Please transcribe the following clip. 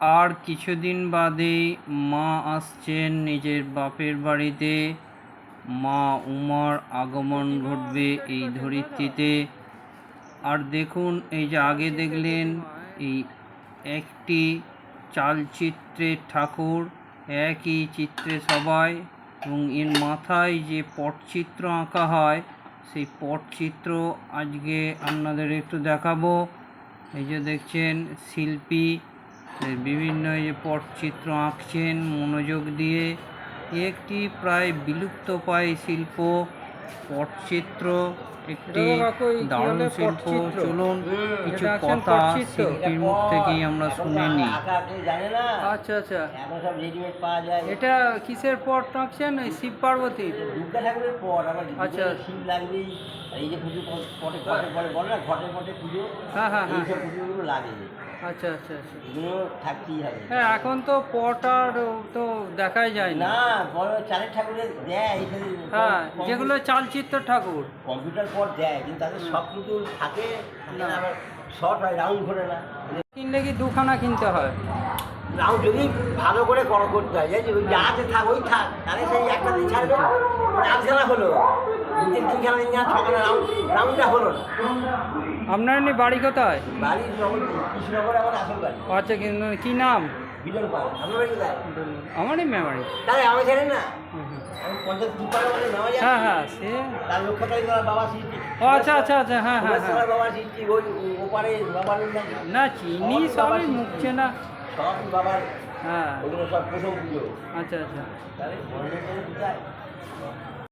আর কিছুদিন বাদেই মা আসছেন নিজের বাপের বাড়িতে। মা উমার আগমন ঘটবে এই ধরিত্রীতে। আর দেখুন, এই যে আগে দেখলেন, এই একটি চালচিত্রের ঠাকুর, একই চিত্রে সবাই, এবং এর মাথায় যে পটচিত্র আঁকা হয়, সেই পটচিত্র আজকে আপনাদের একটু দেখাবো। এই যে দেখছেন, শিল্পী বিভিন্ন যে পটচিত্র আঁকছেন মনোযোগ দিয়ে। একটি প্রায় বিলুপ্ত প্রায় শিল্প পটচিত্র। একটি দারুণ শিল্প। চলুন কিছু কথা শিল্পীর মুখ থেকেই আমরা শুনে নিই। আচ্ছা আচ্ছা। এখন সব রেডিমেড পাওয়া যায়। এটা কিসের পট টাঁকছেন? ওই শিব পার্বতীর দুর্গা ঠাকুরের পর আচ্ছা। শিব লাগবেই। এই যে পুজো পটে পটে পরে বলে না ঘটে পটে পুজো। হ্যাঁ হ্যাঁ হ্যাঁ। পুজোগুলো লাগে। আচ্ছা আচ্ছা আচ্ছা। এগুলো থাকতেই হবে। হ্যাঁ এখন তো পট আর তো দেখাই যায় না। না বড় চালের ঠাকুরের দেয় হ্যাঁ যেগুলো চালচিত্র ঠাকুর। কম্পিউটার পর দেয় কিন্তু তাদের সব কিছু থাকে থাকে না। আবার শর্ট হয় রাউন্ড ঘোরে না। কিনলে কি দুখানা কিনতে হয়? রাউন্ড যদি ভালো করে বড় করতে হয় জানিস ওই যা আছে থাক ওই থাক তাহলে সেই একটা দিন ছাড়বে। রাতখানা হলো দুদিন তিনখানা তিনখানা ছখানা রাউন্ড রাউন্ডটা হলো না। আপনার এমনি বাড়ি কোথায়? বাড়ি যখন কৃষ্ণনগরে আমার আসল বাড়ি। আচ্ছা কিন্তু কি নাম? বিজন পাল আপনার বাড়ি কোথায়? আমারই মেমারি তাহলে আমি না? হ্যাঁ হ্যাঁ সে ও আচ্ছা আচ্ছা আচ্ছা হ্যাঁ হ্যাঁ হ্যাঁ। না চিনি সবই মুখছে না। সব বাবার হ্যাঁ। সব প্রথম পুজো আচ্ছা। আচ্ছা